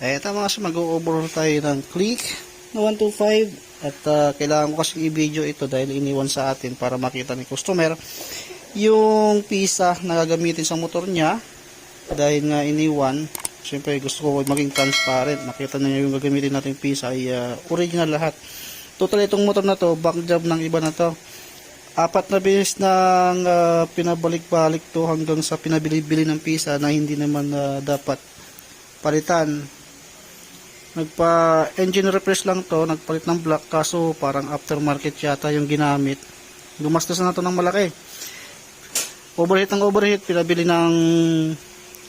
Eh, ito mga sir, mag-overhaul tayo ng click na 125 at ah, kailangan ko kasi i-video ito dahil iniwan sa atin para makita ni customer yung pisa na gagamitin sa motor niya. Dahil nga iniwan syempre gusto ko maging transparent. Makita niya yung gagamitin nating pisa ay ah, original lahat. Total itong motor na to back job ng iba na to. Apat na beses nang ah, pinabalik-balik to hanggang sa pinabili-bili ng pisa na hindi naman ah, dapat palitan nagpa engine refresh lang to nagpalit ng block kaso parang aftermarket yata yung ginamit. Gumastos na to ng malaki. Overheat ng overheat pinabili ng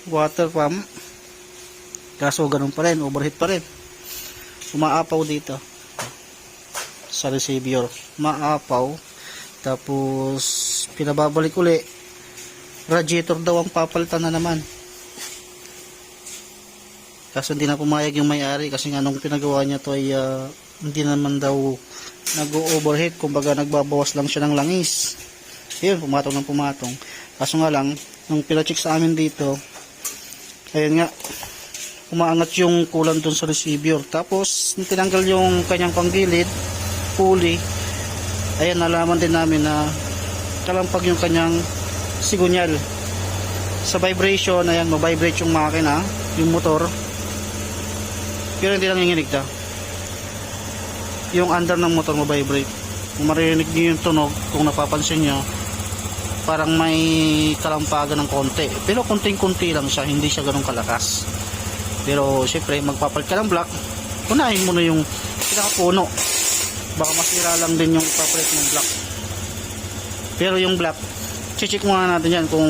water pump. Kaso ganun pa rin overheat pa rin. Umaapaw dito. Sa receiver. Maapaw tapos pinababalik uli. Radiator daw ang papalitan na naman kaso hindi na pumayag yung may-ari kasi nga nung pinagawa niya to ay ah, hindi naman daw nag-overheat kumbaga nagbabawas lang siya ng langis. Yun pumatong ng pumatong. Kaso nga lang nung pinacheck sa amin dito ayun nga umaangat yung kulan dun sa receiver. Tapos tinanggal yung kanyang panggilid pulley ayan nalaman din namin na kalampag yung kanyang sigunyal sa vibration ayan mabibrate yung makina yung motor pero hindi nanginginig ta yung under ng motor mabibrate kung marinig niyo yung tunog kung napapansin nyo parang may kalampagan ng konti. Pero konting-konti lang siya hindi siya ganun kalakas. Pero syempre magpapalit ka ng block unahin mo na yung pinakapuno. Baka masira lang din yung ipapalit ng block. Pero yung block check muna natin yan kung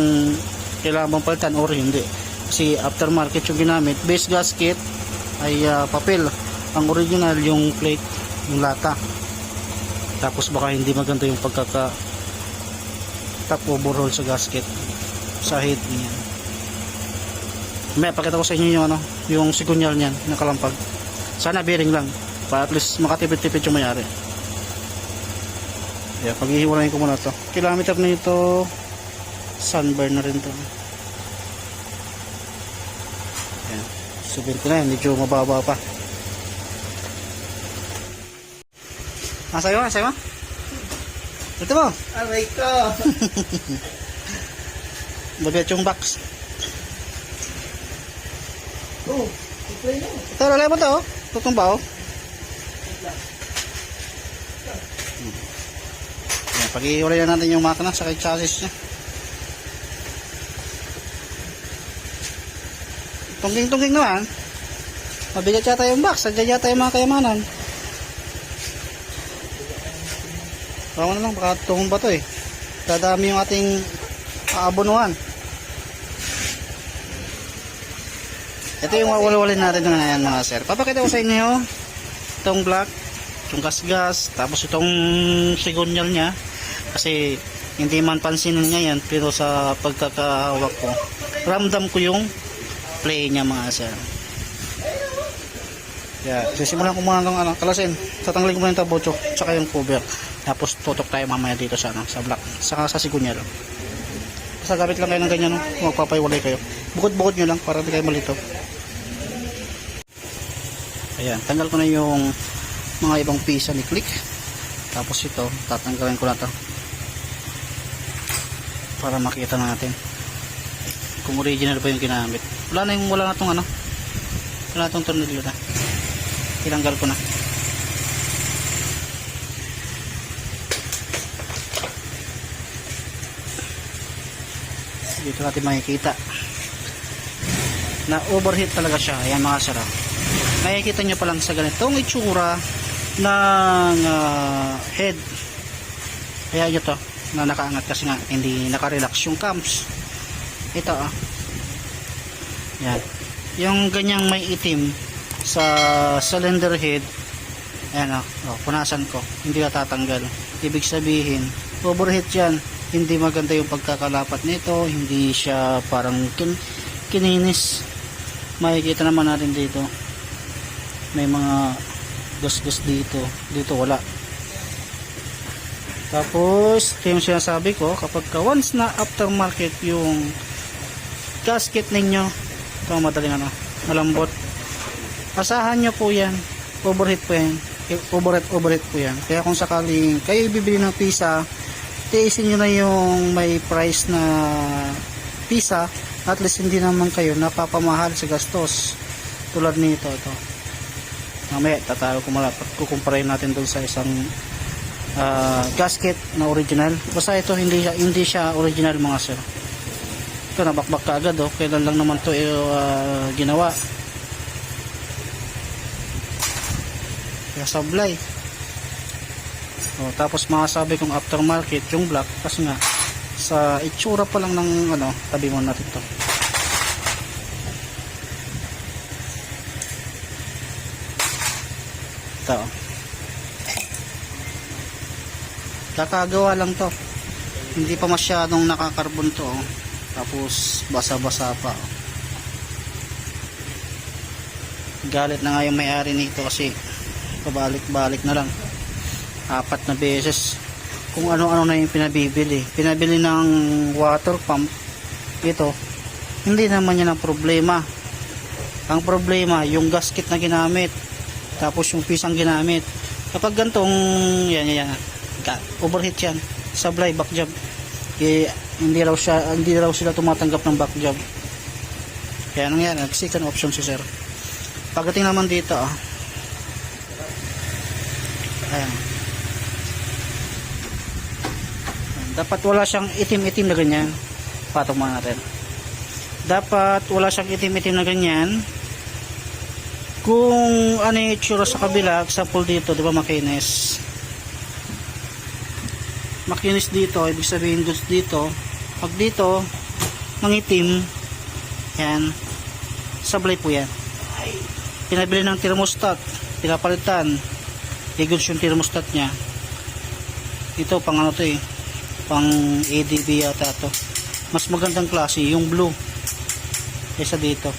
kailangan bang palitan or hindi. Kasi aftermarket yung ginamit. Base gasket ay ah, papel. Ang original yung plate yung lata. Tapos baka hindi maganda yung pagkaka top overhaul sa gasket sa head niya may pakita ko sa inyo yung ano yung sigunyal niyan nakalampag sana bearing lang para at least makatipid-tipid yung mayari. Yeah, paghihiwalayin ko muna to. Kilometer na ito. Sunburn na rin to 79 medyo mababa pa Nasa'yo? Nasa'yo? Ito mo. Aray ko! Babiat yung box. Oh. Ito, lalay mo to. oh. Tutumba oh. Hmm. Ayan, Pag-iwalay na natin yung makina sa chassis niya. Tungging-tungging naman. Mabigat yata yung box. Sadya yata yung mga kayamanan. Tama na lang, baka tuhong ba to eh. Dadami yung ating aabonuhan. Ito yung wawalawalin natin ng ayan mga sir. Papakita ko sa inyo itong black, itong gas-gas, tapos itong sigunyal niya. Kasi hindi man pansinin niya yan, pero sa pagkakahawak ko, ramdam ko yung play niya mga sir. Yeah, sisimulan ko muna ng ano, kalasin. Tatanggalin ko muna yung tabocho, tsaka yung cover. Tapos tutok tayo mamaya dito sa ano, sa black, saka sa sigunyal. Sa gamit lang kayo ng ganyan, no? magpapaiwalay kayo. Bukod-bukod nyo lang para hindi kayo malito. Ayan, tanggal ko na yung mga ibang pisa ni Click. Tapos ito, tatanggalin ko na to. Para makita natin kung original ba yung ginamit. Wala na yung wala na tong ano. Wala na tong tornilyo na. Tinanggal ko na. Dito natin makikita na overheat talaga siya. Ayan mga sarap makikita nyo pa lang sa ganitong itsura ng ah, head kaya nyo to na nakaangat kasi nga hindi nakarelax yung cams ito ah yan. Yung ganyang may itim sa cylinder head ayan ah oh, punasan ko. Hindi natatanggal. Ibig sabihin overheat yan. Hindi maganda yung pagkakalapat nito. Hindi siya parang kin kininis. Makikita naman natin dito. May mga gus-gus dito. Dito wala. Tapos ito yung sinasabi ko kapag ka once na aftermarket yung gasket ninyo ito madaling ano malambot. Asahan nyo po yan. Overheat po yan. Overheat overheat po yan. Kaya kung sakaling kayo bibili ng pisa tiisin nyo na yung may price na pisa at least hindi naman kayo napapamahal sa gastos. Tulad nito ito. Mamaya tatayo ko malapat kukumparahin natin doon sa isang ah, gasket na original. Basta ito hindi siya, hindi siya original mga sir ito nabakbak ka agad oh. Kailan lang naman to uh, ginawa. Kaya sablay oh, tapos masasabi kong aftermarket yung black kasi nga sa itsura pa lang ng ano tabi mo natin to. Ito oh. kakagawa lang to. Hindi pa masyadong nakakarbon to oh. Tapos basa-basa pa. Galit na nga yung may-ari nito kasi pabalik-balik na lang. Apat na beses. Kung ano-ano na yung pinabibili. Pinabili ng water pump. Ito hindi naman yan ang problema. Ang problema yung gasket na ginamit. Tapos yung pisang ginamit. Kapag gantong yan yan yan. Overheat yan. Sablay back job eh, hindi raw siya hindi raw sila tumatanggap ng back job. Kaya nang yan nag second option si sir. Pagdating naman dito ah. Ayan. Dapat wala siyang itim-itim na ganyan. Patong mga natin. Dapat wala siyang itim-itim na ganyan. Kung ano yung itsura sa kabila example dito di ba makinis? Makinis dito ibig sabihin goods dito pag dito mangitim yan. Sablay po yan. Pinabili ng thermostat pinapalitan. I-goods yung thermostat nya ito pang ano to eh pang ADB yata to. Mas magandang klase yung blue kaysa dito.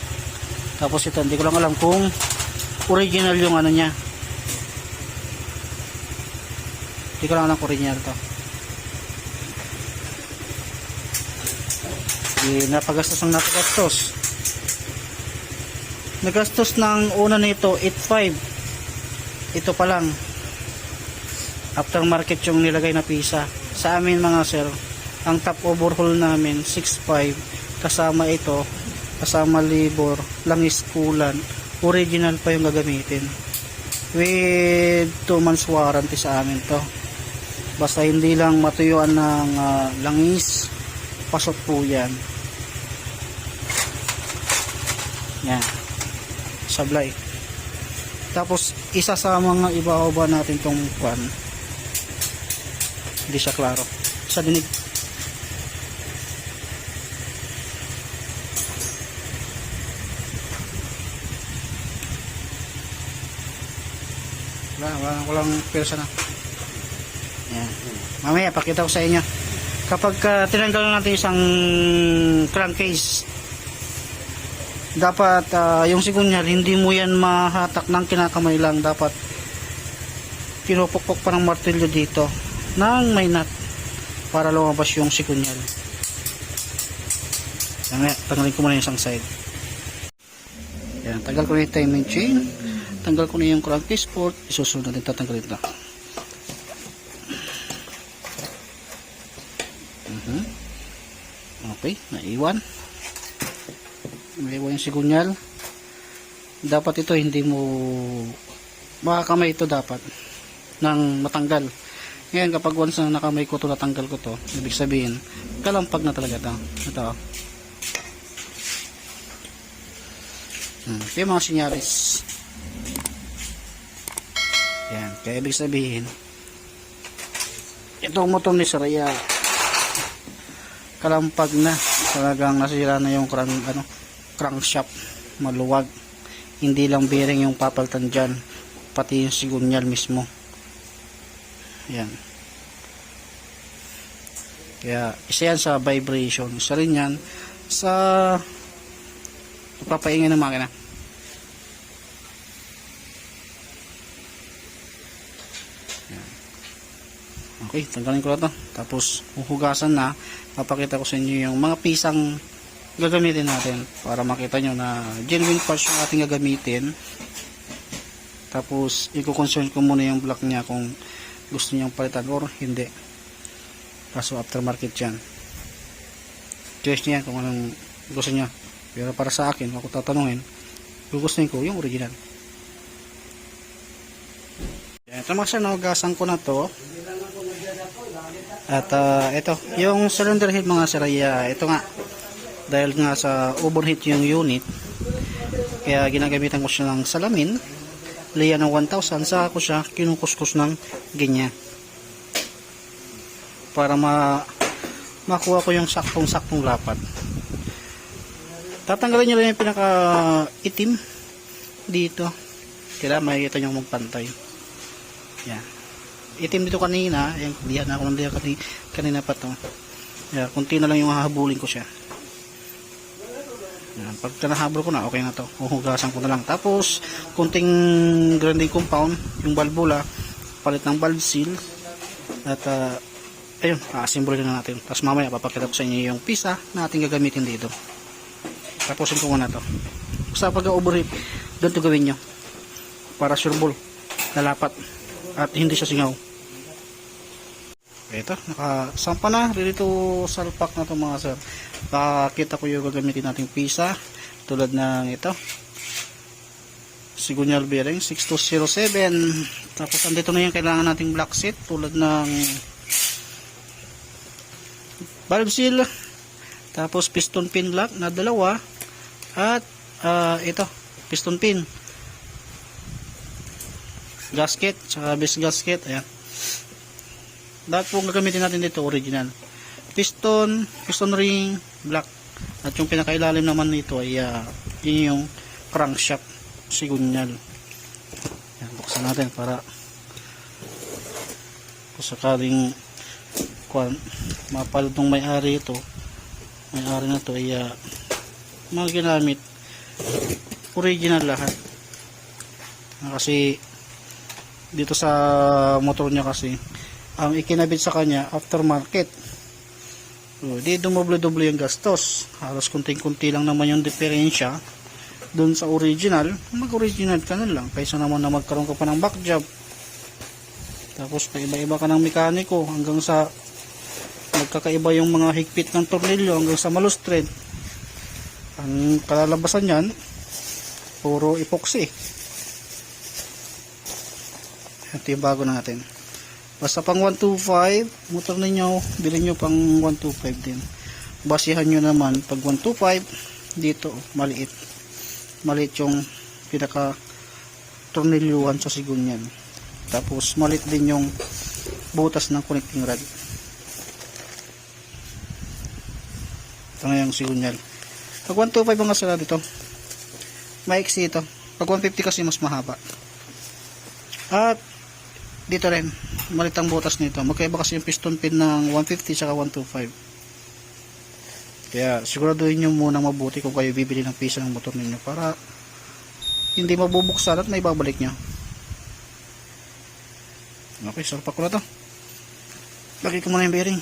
Tapos ito hindi ko lang alam kung original yung ano nya hindi ko lang alam kung original to eh, napagastos ng napagastos. Nagastos ng una nito 8.5 ito pa lang. Aftermarket yung nilagay na pisa. Sa amin mga sir ang top overhaul namin 6.5 kasama ito kasama labor langis kulan. Original pa yung gagamitin. With 2 months warranty sa amin to. Basta hindi lang matuyuan ng ah, langis pasok po yan sablay. Tapos isa sa mga iba-iba natin tong kwan hindi siya klaro. Sa dinig wala wala ko lang persa na mamaya pakita ko sa inyo. Kapag uh, tinanggal natin isang crankcase dapat ah, yung sigunyal hindi mo yan mahatak ng kinakamay lang. Dapat pinupukpok pa ng martilyo dito ng may nut para lumabas yung sikunyal Mamaya, tanggalin ko muna yung isang side. Yan, tanggal ko na yung timing chain. Tanggal ko na yung crankcase port isusunod natin tatanggalin ito. Mhm. okay, naiwan naiwan yung sigunyal. Dapat ito hindi mo makakamay ito dapat ng matanggal. Ngayon kapag once na nakamay ko to natanggal ko to ibig sabihin kalampag na talaga ito. Ito. Hmm. ito yung mga sinyalis. Yan kaya ibig sabihin itong motor ni Saraya kalampag na talagang nasira na yung crank, ano, crankshaft maluwag. Hindi lang bearing yung papaltan dyan. Pati yung sigunyal mismo. Yan. Kaya isa yan sa vibration. Isa rin yan sa papaingay ng makina. Okay tanggalin ko na to. Tapos huhugasan na. Papakita ko sa inyo yung mga pisang gagamitin natin para makita nyo na genuine parts yung ating gagamitin Tapos, i-concern ko muna yung block niya kung gusto niyang palitan or hindi. Kaso aftermarket yan. Choice niya kung anong gusto niya. Pero para sa akin, ako tatanungin, gugustuhin ko yung original. Ito mga sir, naugasan ko na to. At ah, ito, yung cylinder head mga sir, ah, ito nga, dahil nga sa overheat yung unit, kaya ginagamitan ko siya ng salamin, liya ng 1,000, sa ako siya kinukuskus ng ganyan. Para ma makuha ko yung saktong-saktong lapat. Tatanggalin nyo lang yung pinaka itim dito. Kailangan makikita nyo magpantay. Yan. Itim dito kanina. Yan, diyan ako ng diyan kanina, kanina pa to. Yan, kunti na lang yung hahabulin ko siya. Yan, pag nahabol ko na, okay na to. Huhugasan ko na lang. Tapos, kunting grinding compound, yung valvula, palit ng valve seal, at uh, ayun, a-assemble na natin. Tapos mamaya, papakita ko sa inyo yung pisa na ating gagamitin dito. Tapusin ko muna to. Basta pag overheat, doon to gawin nyo. Para sure ball, nalapat, at hindi siya singaw. Ito, nakasampa na. Ready to salpak na to mga sir. Pakita ko yung gagamitin nating pisa. Tulad ng ito. Sigunyal bearing 6207. Tapos andito na yung kailangan nating black set. Tulad ng valve seal. Tapos piston pin lock na dalawa. At ah, ito, piston pin. Gasket, saka base gasket. Ayan. Lahat po gagamitin natin dito original. Piston, piston ring, black. At yung pinakailalim naman nito ay ah, yun yung crankshaft sigunyal. Yan, buksan natin para kung sakaling kwan, mapalad ng may-ari ito may-ari na to ay ah, mga original lahat Ah, kasi dito sa motor niya kasi ang ikinabit sa kanya aftermarket. So, di dumoble-doble yung gastos. Halos kunting-kunti lang naman yung diferensya dun sa original. Mag-original ka na lang. Kaysa naman na magkaroon ka pa ng back job tapos pa iba-iba ka ng mekaniko hanggang sa magkakaiba yung mga higpit ng tornilyo hanggang sa malustred ang kalalabasan yan puro epoxy. Ito yung bago natin basta pang 125 motor ninyo bilhin nyo pang 125 din. Basihan nyo naman pag 125 dito maliit. Maliit yung pinaka tornilyuhan sa sigunyan tapos maliit din yung butas ng connecting rod. Ito na yung sigunyal pag 125 ang asala dito maiksi ito. Pag 150 kasi mas mahaba. At dito rin malit ang butas nito. Magkaiba kasi yung piston pin ng 150 saka 125 kaya siguraduhin nyo muna mabuti kung kayo bibili ng piso ng motor ninyo para hindi mabubuksan at may babalik nyo. Okay sarap ko na to. Lagay ko muna yung bearing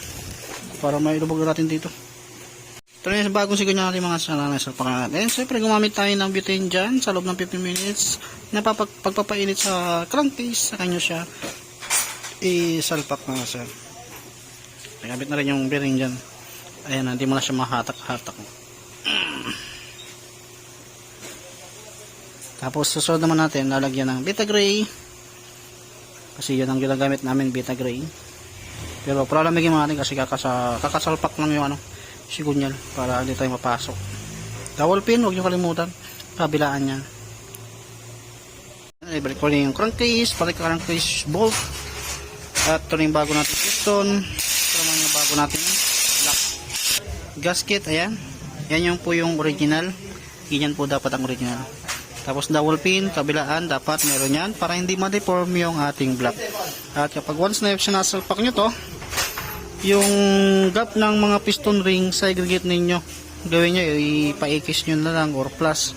para may ilubog natin dito. Ito na yung bagong sigaw natin mga sananay sa pakanan natin. Siyempre gumamit tayo ng butane dyan sa loob ng 15 minutes. Na pagpapainit sa crankcase sa kanya siya isalpak mga sir. Gamit na rin yung bearing dyan. Ayan hindi mo na siya mahatak-hatak. Tapos susunod naman natin, lalagyan ng Beta Gray. Kasi yan ang ginagamit namin, Beta Gray. Pero palamigin natin kasi kakasa, kakasalpak lang yung ano, sigunyal para hindi tayo mapasok. Dowel pin, huwag niyo kalimutan. Kabilaan niya. Ibalik ko rin yung crankcase, balik crankcase bolt. At ito rin yung bago natin piston. Ito naman yung bago natin lock. Gasket, ayan. Yan yung po yung original. Ganyan po dapat ang original. Tapos dowel pin, kabilaan, dapat meron yan para hindi ma-deform yung ating block. At kapag once na sinasalpak nyo to, yung gap ng mga piston ring sa aggregate ninyo, gawin nyo, ipaikis nyo na lang or plus.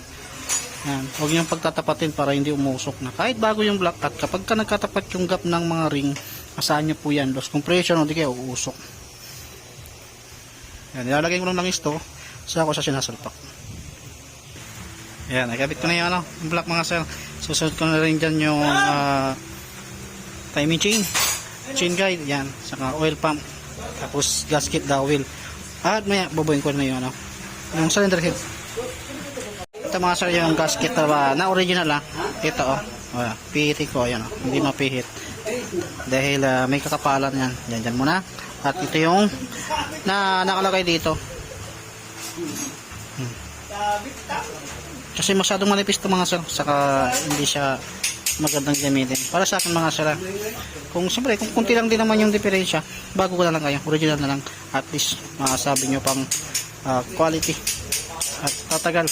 Yan. Huwag nyo pagtatapatin para hindi umusok na. Kahit bago yung block at kapag ka nagkatapat yung gap ng mga ring, asahan nyo po yan. Loss compression o di kaya uusok. Yan. Nilalagay ko lang lang isto sa ako sa sinasalpak. Yan. Nagkabit ko na yung ano, yung block mga sir. Susunod ko na rin dyan yung ah, timing chain. Chain guide, yan. Saka oil pump. Tapos gasket the oil. At maya, bubuin ko na yung ano. Yung cylinder head. Ito mga sir yung gasket na, na original ah. Ito oh. Oh, pihitin ko, yan oh. Hindi mapihit. Dahil ah, may kakapalan yan. Yan, dyan muna. At ito yung na nakalagay dito. Hmm. Kasi masyadong manipis ito mga sir. Saka hindi siya magandang gamitin. Para sa akin mga sir. ah, Kung siyempre, kung kunti lang din naman yung diferensya, bago ko na lang kayo. Original na lang. At least, masasabi nyo pang ah, quality. At tatagal.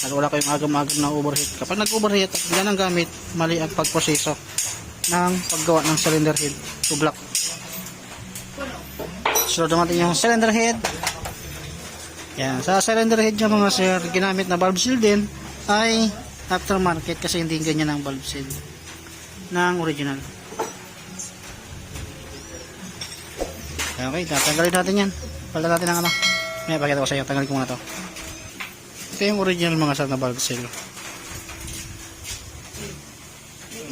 At wala kayong agam-agam na overheat. Kapag nag-overheat at yan ang gamit, mali ang pagproseso ng paggawa ng cylinder head block. So, dumating yung cylinder head. Yan. Sa cylinder head nyo mga sir, ginamit na valve seal din ay aftermarket kasi hindi ganyan ang valve seal ng original. Okay, tatanggalin natin yan. Pala natin ang ano. May pakita ko sa iyo. Tanggalin ko muna to. Ito yung original mga sir na valve seal.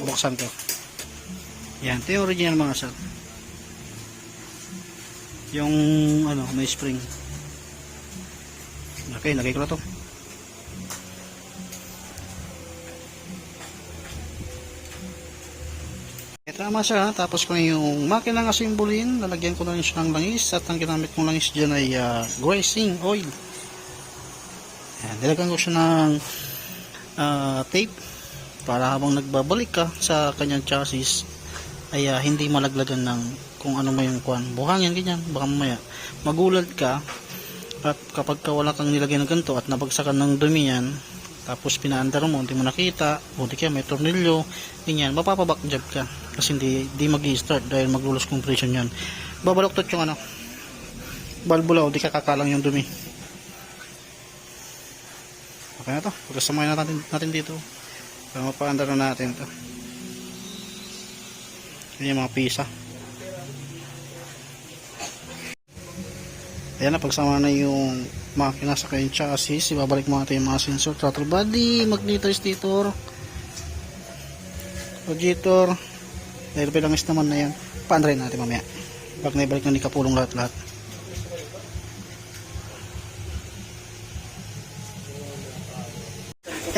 Buksan ko. Yan, ito yung original mga sir. Yung ano, may spring. Okay, lagay ko na to. Ito naman siya, tapos ko yung makina ng asimbolin, lalagyan ko na rin siya ng langis at ang ginamit kong langis dyan ay uh, greasing oil. Yan, nilagyan ko siya ng ah, tape para habang nagbabalik ka sa kanyang chassis ay ah, hindi malaglagan ng kung ano mo yung kuan. Buhangin ganyan, baka mamaya magulat ka at kapag ka wala kang nilagay ng ganito at nabagsakan ng dumi yan, tapos pinaandar mo, hindi mo nakita, buti kaya may tornilyo, ganyan, mapapabackjab ka. Kasi hindi, hindi mag start dahil maglulos compression yan. Babaloktot yung ano, balbulaw, di kakakalang yung dumi. Okay na to, pagkasamahin na natin, natin dito. Para mapaandar na natin to. Yan yung mga pisa. Ayan na, pagsama na yung makina sa kayong chassis, ibabalik mo natin yung mga sensor, throttle body, magneto stator, radiator, dahil pilangis naman na yan, paandarin natin mamaya. Pag naibalik na ni Kapulong lahat-lahat.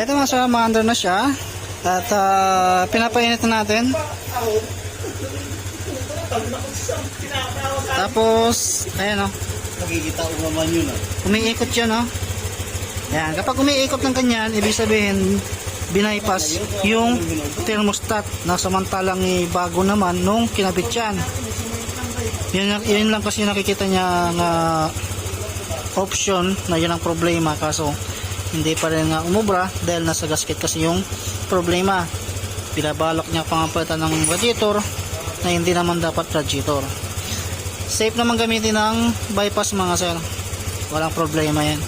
Ito mga sa maandar na siya, at ah, pinapainit na natin. Tapos, ayan o, Nakikita ko naman yun ah. umiikot yun no? Yan kapag umiikot ng ganyan ibig sabihin binaypass yung thermostat na samantalang bago naman nung kinabit yan. Yun, lang- yun lang kasi nakikita niya na option na yun ang problema. Kaso hindi pa rin nga umubra dahil nasa gasket kasi yung problema. Pinabalak niya pangapalitan ng radiator na hindi naman dapat radiator. Safe naman gamitin ng bypass mga sir. Walang problema yan.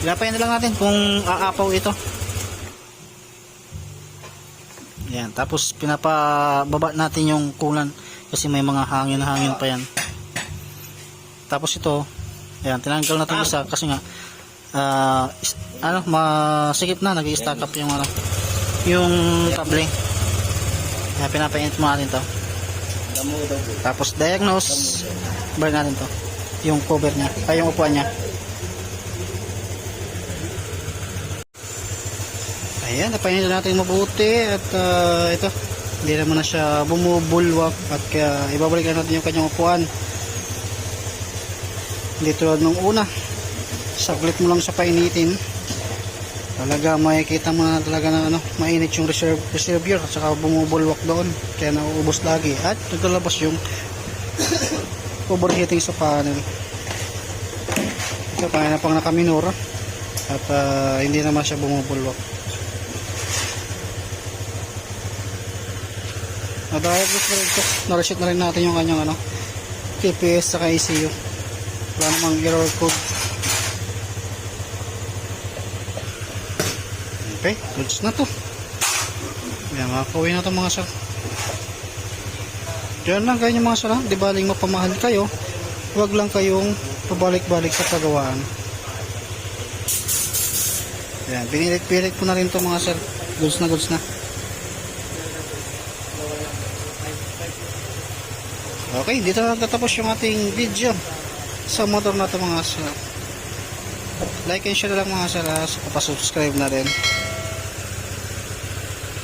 Ilapayin na lang natin kung aapaw ito. Yan tapos pinapababa natin yung kulan kasi may mga hangin hangin pa yan. Tapos ito yan tinanggal natin isa kasi nga is- ano masikip na nag-stack up yung ano yung kable kaya pinapainit mo natin to. Tapos diagnose, burn natin to. Yung cover niya, ay yung upuan niya. Ayan, napainit natin mabuti at ah, ito, hindi naman na siya bumubulwak at kaya ibabalik na natin yung kanyang upuan. Hindi tulad nung una, saglit mo lang sa painitin talaga makikita mo na talaga na ano, mainit yung reserve, reservoir at saka bumubulwak doon. Kaya nauubos lagi. At naglalabas yung overheating sa panel. Ito na pang nakaminura at ah, hindi naman siya bumubulwak. Na-diagnose na rin ito na-reset na rin natin yung kanyang ano TPS sa ECU wala namang error code Okay, goods na to. Yan, makakauwi na to mga sir. Diyan lang kayo mga sir ha. Di baling mapamahal kayo. Huwag lang kayong pabalik-balik sa pagawaan. Yan, pinilit-pilit ko na rin to mga sir. Goods na goods na. Okay, dito na nagtatapos yung ating video sa motor na to mga sir. Like and share lang mga sir, ha, kapasubscribe na rin.